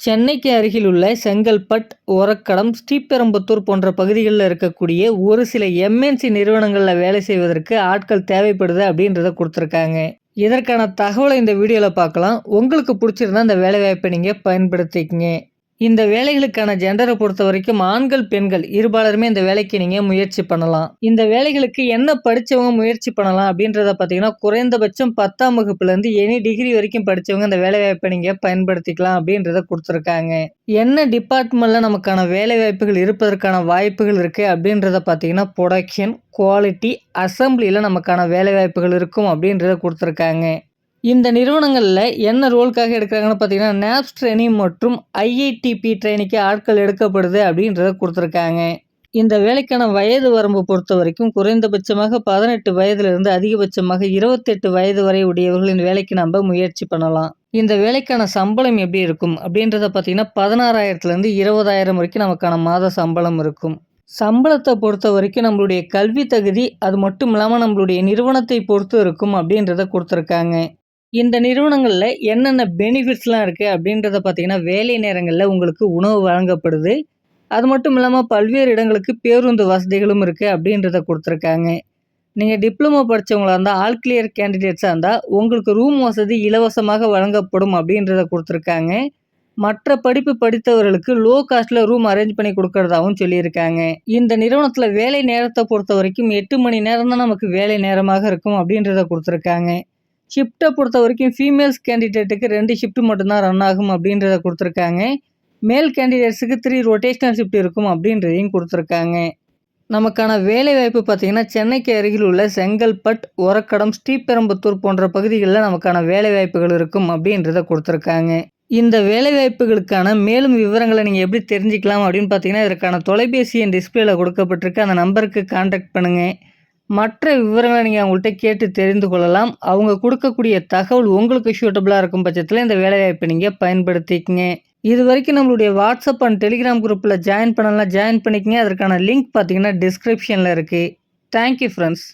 சென்னைக்கு அருகில் உள்ள செங்கல்பட் ஒரக்கடம் ஸ்ரீபெரும்புத்தூர் போன்ற பகுதிகளில் இருக்கக்கூடிய ஒரு சில எம்என்சி நிறுவனங்களில் வேலை செய்வதற்கு ஆட்கள் தேவைப்படுது அப்படின்றத கொடுத்துருக்காங்க. இதற்கான தகவலை இந்த வீடியோவில் பார்க்கலாம். உங்களுக்கு பிடிச்சிருந்தா இந்த வேலைவாய்ப்பை நீங்கள் பயன்படுத்திக்கங்க. இந்த வேலைகளுக்கான ஜெண்டரை பொறுத்த வரைக்கும் ஆண்கள் பெண்கள் இருபாலருமே இந்த வேலைக்கு நீங்கள் முயற்சி பண்ணலாம். இந்த வேலைகளுக்கு என்ன படித்தவங்க முயற்சி பண்ணலாம் அப்படின்றத பார்த்தீங்கன்னா குறைந்தபட்சம் பத்தாம் வகுப்புலேருந்து எனி டிகிரி வரைக்கும் படித்தவங்க இந்த வேலைவாய்ப்பை நீங்கள் பயன்படுத்திக்கலாம் அப்படின்றத கொடுத்துருக்காங்க. என்ன டிபார்ட்மெண்ட்டில் நமக்கான வேலைவாய்ப்புகள் இருப்பதற்கான வாய்ப்புகள் இருக்குது அப்படின்றத பார்த்தீங்கன்னா ப்ரொடக்ஷன் குவாலிட்டி அசம்பிளியில் நமக்கான வேலைவாய்ப்புகள் இருக்கும் அப்படின்றத கொடுத்துருக்காங்க. இந்த நிறுவனங்களில் என்ன ரோலுக்காக எடுக்கிறாங்கன்னு பார்த்தீங்கன்னா நேப்ஸ் ட்ரைனிங் மற்றும் ஐஐடிபி ட்ரைனிங்க்கு ஆட்கள் எடுக்கப்படுது அப்படின்றத கொடுத்துருக்காங்க. இந்த வேலைக்கான வயது வரம்பு பொறுத்த வரைக்கும் குறைந்தபட்சமாக பதினெட்டு வயதிலிருந்து அதிகபட்சமாக இருபத்தெட்டு வயது வரை உடையவர்களின் வேலைக்கு நம்ம முயற்சி பண்ணலாம். இந்த வேலைக்கான சம்பளம் எப்படி இருக்கும்? அப்படின்றத பார்த்தீங்கன்னா பதினாறாயிரத்துலேருந்து இருபதாயிரம் வரைக்கும் நமக்கான மாத சம்பளம் இருக்கும். சம்பளத்தை பொறுத்த வரைக்கும் நம்மளுடைய கல்வி தகுதி அது மட்டும் இல்லாமல் நம்மளுடைய நிறுவனத்தை பொறுத்து இருக்கும் அப்படின்றத கொடுத்துருக்காங்க. இந்த நிறுவனங்களில் என்னென்ன பெனிஃபிட்ஸ்லாம் இருக்குது அப்படின்றத பார்த்தீங்கன்னா வேலை நேரங்களில் உங்களுக்கு உணவு வழங்கப்படுது. அது மட்டும் இல்லாமல் பல்வேறு இடங்களுக்கு பேருந்து வசதிகளும் இருக்குது அப்படின்றத கொடுத்துருக்காங்க. நீங்கள் டிப்ளமோ படித்தவங்களாக இருந்தால் ஆல் கிளியர் கேண்டிடேட்ஸாக இருந்தால் உங்களுக்கு ரூம் வசதி இலவசமாக வழங்கப்படும் அப்படின்றத கொடுத்துருக்காங்க. மற்ற படிப்பு படித்தவர்களுக்கு லோ காஸ்ட்டில் ரூம் அரேஞ்ச் பண்ணி கொடுக்கறதாகவும் சொல்லியிருக்காங்க. இந்த நிறுவனத்தில் வேலை நேரத்தை பொறுத்த வரைக்கும் எட்டு மணி நேரம் தான் நமக்கு வேலை நேரமாக இருக்கும் அப்படின்றத கொடுத்துருக்காங்க. ஷிஃப்ட்டை பொறுத்த வரைக்கும் ஃபீமேல்ஸ் கேண்டிடேட்டுக்கு ரெண்டு ஷிஃப்ட் மட்டும்தான் ரன் ஆகும் அப்படின்றத கொடுத்துருக்காங்க. மேல் கேண்டிடேட்ஸுக்கு த்ரீ ரொட்டேஷ்னல் ஷிஃப்ட் இருக்கும் அப்படின்றதையும் கொடுத்துருக்காங்க. நமக்கான வேலை வாய்ப்பு பார்த்திங்கன்னா சென்னைக்கு அருகில் உள்ள செங்கல்பட் ஒரக்கடம் ஸ்ரீபெரும்புத்தூர் போன்ற பகுதிகளில் நமக்கான வேலை வாய்ப்புகள் இருக்கும் அப்படின்றத கொடுத்துருக்காங்க. இந்த வேலைவாய்ப்புகளுக்கான மேலும் விவரங்களை நீங்கள் எப்படி தெரிஞ்சுக்கலாம் அப்படின்னு பார்த்தீங்கன்னா இதற்கான தொலைபேசி என் டிஸ்பிளேல கொடுக்கப்பட்டிருக்கு. அந்த நம்பருக்கு காண்டாக்ட் பண்ணுங்கள் மற்ற விவரங்களை நீங்கள் அவங்கள்ட்ட கேட்டு தெரிந்து கொள்ளலாம். அவங்க கொடுக்கக்கூடிய தகவல் உங்களுக்கு சூட்டபுளாக இருக்கும் பட்சத்தில் இந்த வேலைவாய்ப்பை நீங்கள் பயன்படுத்திக்கங்க. இது வரைக்கும் நம்மளுடைய வாட்ஸ்அப் அண்ட் டெலிகிராம் குரூப்பில் ஜாயின் பண்ணலாம் ஜாயின் பண்ணிக்கங்க. அதற்கான லிங்க் பார்த்தீங்கன்னா டிஸ்கிரிப்ஷனில் இருக்குது தேங்க்யூ ஃப்ரெண்ட்ஸ்